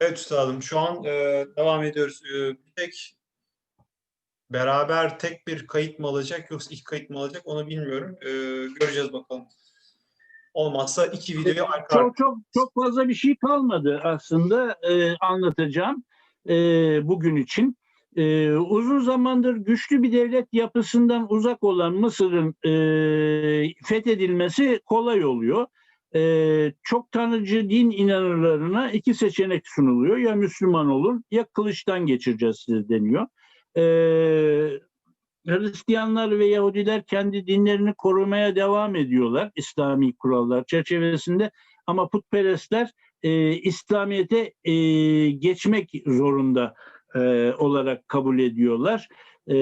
Evet üstadım şu an e, devam ediyoruz. E, bir tek beraber tek bir kayıt mı alacak yoksa iki kayıt mı alacak onu bilmiyorum. E, göreceğiz bakalım. Olmazsa iki videoyu arka Çok çok çok fazla bir şey kalmadı aslında e, anlatacağım e, bugün için. E, uzun zamandır güçlü bir devlet yapısından uzak olan Mısır'ın e, fethedilmesi kolay oluyor. E, çok tanrıcı din inanırlarına iki seçenek sunuluyor. Ya Müslüman olun ya kılıçtan geçireceğiz sizi deniyor. E, Hristiyanlar ve Yahudiler kendi dinlerini korumaya devam ediyorlar İslami kurallar çerçevesinde ama putperestler e, İslamiyet'e e, geçmek zorunda e, olarak kabul ediyorlar. E,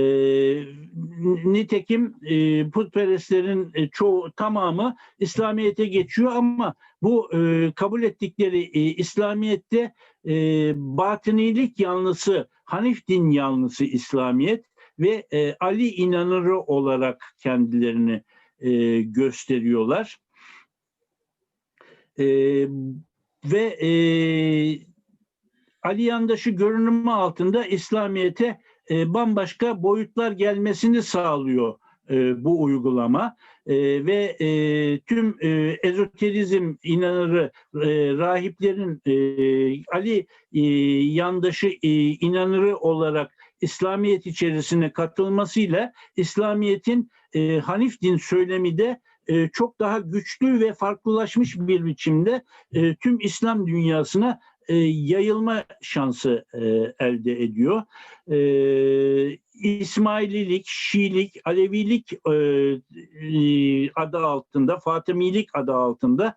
nitekim e, putperestlerin e, çoğu tamamı İslamiyet'e geçiyor ama bu e, kabul ettikleri e, İslamiyet'te e, batınilik yanlısı, Hanif din yanlısı İslamiyet ve e, Ali inanırı olarak kendilerini e, gösteriyorlar. E, ve e, Ali yandaşı görünümü altında İslamiyet'e e, bambaşka boyutlar gelmesini sağlıyor e, bu uygulama. E, ve e, tüm e, ezoterizm inanırı e, rahiplerin e, Ali e, yandaşı e, inanırı olarak İslamiyet içerisine katılmasıyla İslamiyet'in e, Hanif din söylemi de e, çok daha güçlü ve farklılaşmış bir biçimde e, tüm İslam dünyasına e, yayılma şansı e, elde ediyor. E, İsmaililik, Şiilik, Alevilik e, adı altında, Fatımilik adı altında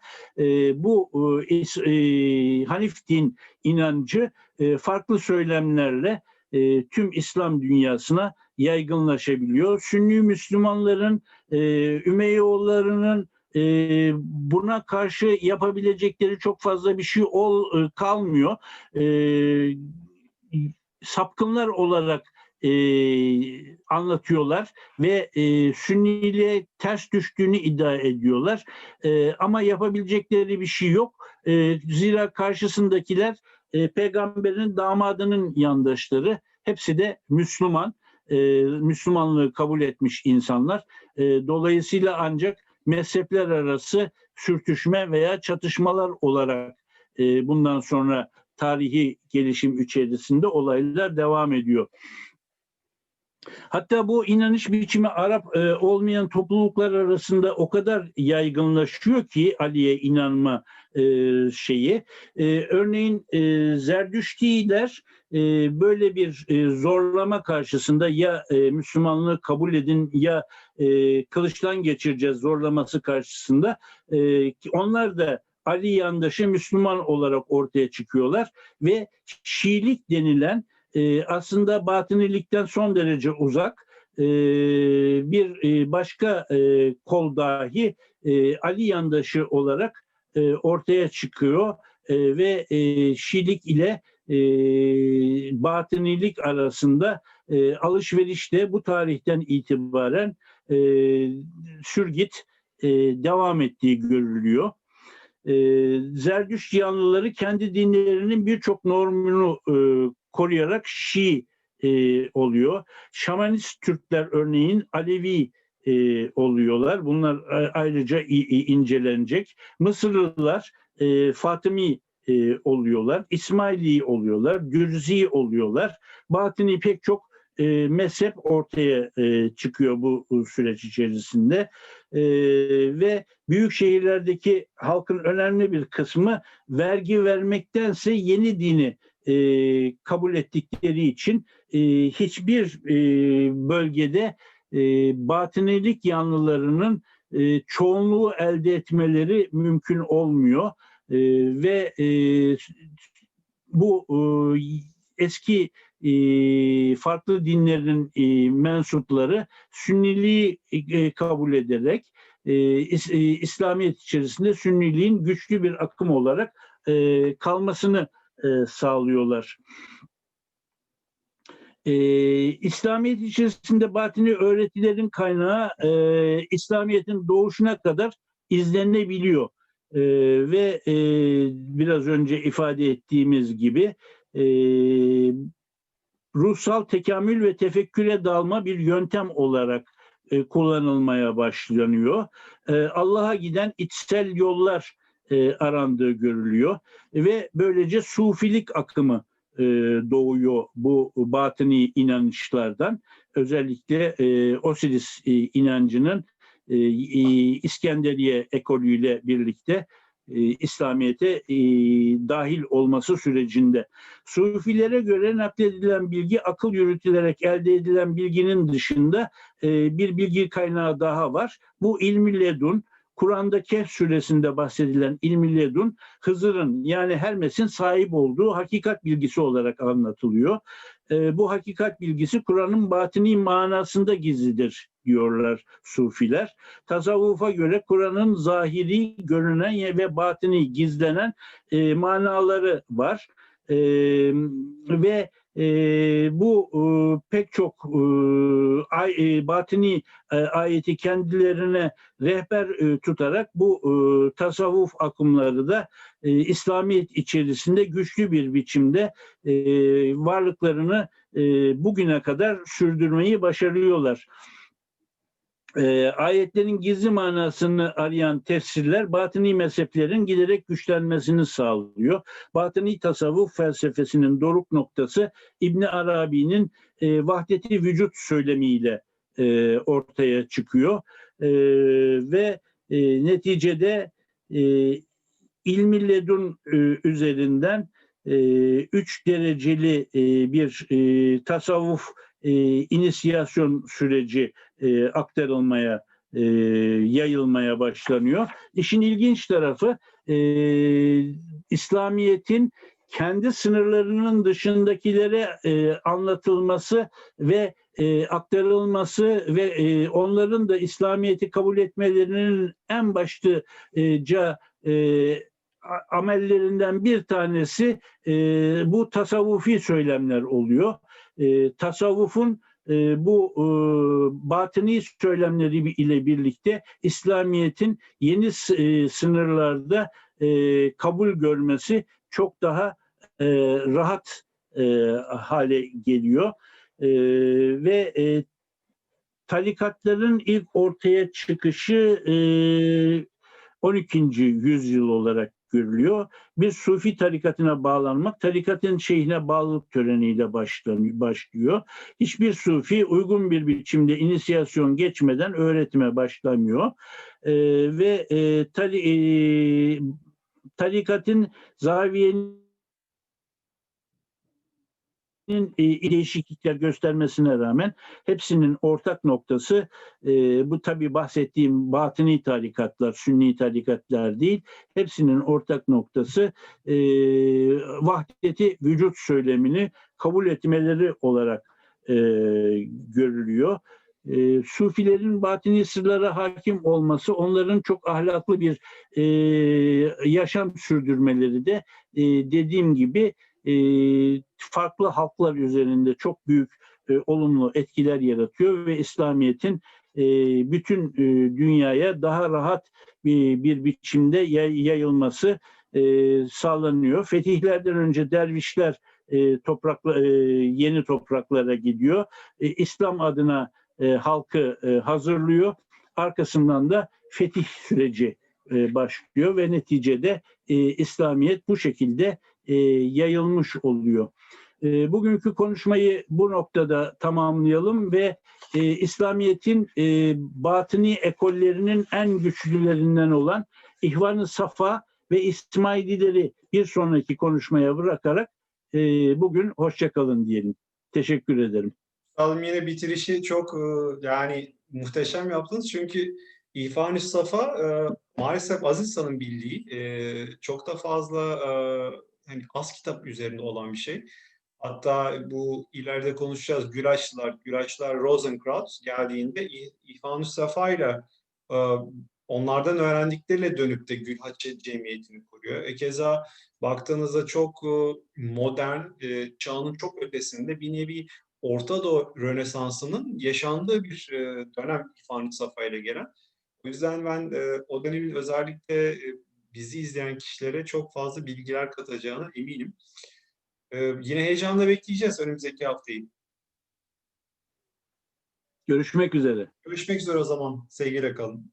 bu e, Hanif din inancı farklı söylemlerle tüm İslam dünyasına yaygınlaşabiliyor. Sünni Müslümanların, e, Ümeyyoğullarının e, buna karşı yapabilecekleri çok fazla bir şey ol, e, kalmıyor. E, sapkınlar olarak e, anlatıyorlar ve e, Sünniliğe ters düştüğünü iddia ediyorlar. E, ama yapabilecekleri bir şey yok. E, zira karşısındakiler e, peygamberin damadının yandaşları. Hepsi de Müslüman. E, Müslümanlığı kabul etmiş insanlar. E, dolayısıyla ancak mezhepler arası sürtüşme veya çatışmalar olarak e, bundan sonra tarihi gelişim içerisinde olaylar devam ediyor. Hatta bu inanış biçimi Arap e, olmayan topluluklar arasında o kadar yaygınlaşıyor ki Ali'ye inanma e, şeyi. E, örneğin e, Zerdüştiler e, böyle bir e, zorlama karşısında ya e, Müslümanlığı kabul edin ya e, kılıçtan geçireceğiz zorlaması karşısında. E, onlar da Ali yandaşı Müslüman olarak ortaya çıkıyorlar ve Şiilik denilen e, aslında batınilikten son derece uzak e, bir e, başka e, kol dahi e, Ali yandaşı olarak e, ortaya çıkıyor e, ve e, Şiilik ile e, batınilik arasında e, alışveriş de bu tarihten itibaren e, sürgit e, devam ettiği görülüyor. E, Zerdüşt yanlıları kendi dinlerinin birçok normunu e, koruyarak Şii e, oluyor. Şamanist Türkler örneğin Alevi e, oluyorlar. Bunlar a- ayrıca incelenecek. Mısırlılar e, Fatımi e, oluyorlar. İsmaili oluyorlar. Gürzi oluyorlar. Batini pek çok e, mezhep ortaya e, çıkıyor bu, süreç içerisinde. E, ve büyük şehirlerdeki halkın önemli bir kısmı vergi vermektense yeni dini e, kabul ettikleri için e, hiçbir e, bölgede e, batınilik yanlılarının e, çoğunluğu elde etmeleri mümkün olmuyor E, ve e, bu e, eski e, farklı dinlerin e, mensupları Sünniliği e, kabul ederek e, İs- e, İslamiyet içerisinde Sünniliğin güçlü bir akım olarak e, kalmasını e, sağlıyorlar. E, İslamiyet içerisinde batini öğretilerin kaynağı e, İslamiyet'in doğuşuna kadar izlenebiliyor. E, ve e, biraz önce ifade ettiğimiz gibi e, ruhsal tekamül ve tefekküre dalma bir yöntem olarak e, kullanılmaya başlanıyor. E, Allah'a giden içsel yollar e, arandığı görülüyor ve böylece sufilik akımı e, doğuyor bu batıni inanışlardan. Özellikle e, Osiris e, inancının e, İskenderiye ekolüyle birlikte e, İslamiyet'e e, dahil olması sürecinde. Sufilere göre nakledilen bilgi akıl yürütülerek elde edilen bilginin dışında e, bir bilgi kaynağı daha var. Bu ilmi ledun. Kur'an'da Kehf suresinde bahsedilen ilmi ledun Hızır'ın yani Hermes'in sahip olduğu hakikat bilgisi olarak anlatılıyor. E, bu hakikat bilgisi Kur'an'ın batini manasında gizlidir diyorlar sufiler. Tasavvufa göre Kur'an'ın zahiri görünen ve batini gizlenen e, manaları var. E, ve e, bu e, pek çok e, e, batini e, ayeti kendilerine rehber e, tutarak bu e, tasavvuf akımları da e, İslamiyet içerisinde güçlü bir biçimde e, varlıklarını e, bugüne kadar sürdürmeyi başarıyorlar. E, ayetlerin gizli manasını arayan tefsirler batıni mezheplerin giderek güçlenmesini sağlıyor. Batıni tasavvuf felsefesinin doruk noktası İbni Arabi'nin e, vahdeti vücut söylemiyle e, ortaya çıkıyor e, ve e, neticede e, ilmi e, üzerinden e, üç dereceli e, bir e, tasavvuf e, inisiyasyon süreci e, aktarılmaya, e, yayılmaya başlanıyor. İşin ilginç tarafı e, İslamiyet'in kendi sınırlarının dışındakilere e, anlatılması ve e, aktarılması ve e, onların da İslamiyet'i kabul etmelerinin en başlıca e, amellerinden bir tanesi e, bu tasavvufi söylemler oluyor. E, tasavvufun e, bu e, batini söylemleri ile birlikte İslamiyet'in yeni e, sınırlarda e, kabul görmesi çok daha e, rahat e, hale geliyor e, ve e, tarikatların ilk ortaya çıkışı e, 12. yüzyıl olarak görülüyor. Bir Sufi tarikatına bağlanmak, tarikatın şeyhine bağlılık töreniyle başlıyor. Hiçbir Sufi uygun bir biçimde inisiyasyon geçmeden öğretime başlamıyor. E, ve e, tari, e, tarikatın zaviyenin e, değişiklikler göstermesine rağmen hepsinin ortak noktası e, bu tabi bahsettiğim batıni tarikatlar, sünni tarikatlar değil. Hepsinin ortak noktası e, vahdeti vücut söylemini kabul etmeleri olarak e, görülüyor. E, Sufilerin batini sırlara hakim olması, onların çok ahlaklı bir e, yaşam sürdürmeleri de e, dediğim gibi e, farklı halklar üzerinde çok büyük e, olumlu etkiler yaratıyor ve İslamiyet'in e, bütün e, dünyaya daha rahat bir, bir biçimde yay, yayılması e, sağlanıyor. Fetihlerden önce dervişler e, toprakla, e, yeni topraklara gidiyor. E, İslam adına e, halkı e, hazırlıyor. Arkasından da fetih süreci e, başlıyor ve neticede e, İslamiyet bu şekilde e, yayılmış oluyor. E, bugünkü konuşmayı bu noktada tamamlayalım ve e, İslamiyet'in e, batini ekollerinin en güçlülerinden olan İhvan-ı Safa ve İsmailileri bir sonraki konuşmaya bırakarak e, bugün hoşçakalın diyelim. Teşekkür ederim. Salım yine bitirişi çok e, yani muhteşem yaptınız çünkü İrfan-ı Safa e, maalesef Aziz San'ın bildiği e, çok da fazla hani az kitap üzerinde olan bir şey. Hatta bu ileride konuşacağız Gülaçlılar, Gülaçlar Rosenkraut geldiğinde İrfan-ı Safa ile e, onlardan öğrendikleriyle dönüp de Gülhaçe Cemiyeti'ni kuruyor. E keza baktığınızda çok e, modern, e, çağının çok ötesinde bir nevi Orta Doğu Rönesansı'nın yaşandığı bir e, dönem İrfan-ı Safa ile gelen. O yüzden ben e, o dönemin özellikle e, bizi izleyen kişilere çok fazla bilgiler katacağına eminim. Ee, yine heyecanla bekleyeceğiz önümüzdeki haftayı. Görüşmek üzere. Görüşmek üzere o zaman. Sevgiyle kalın.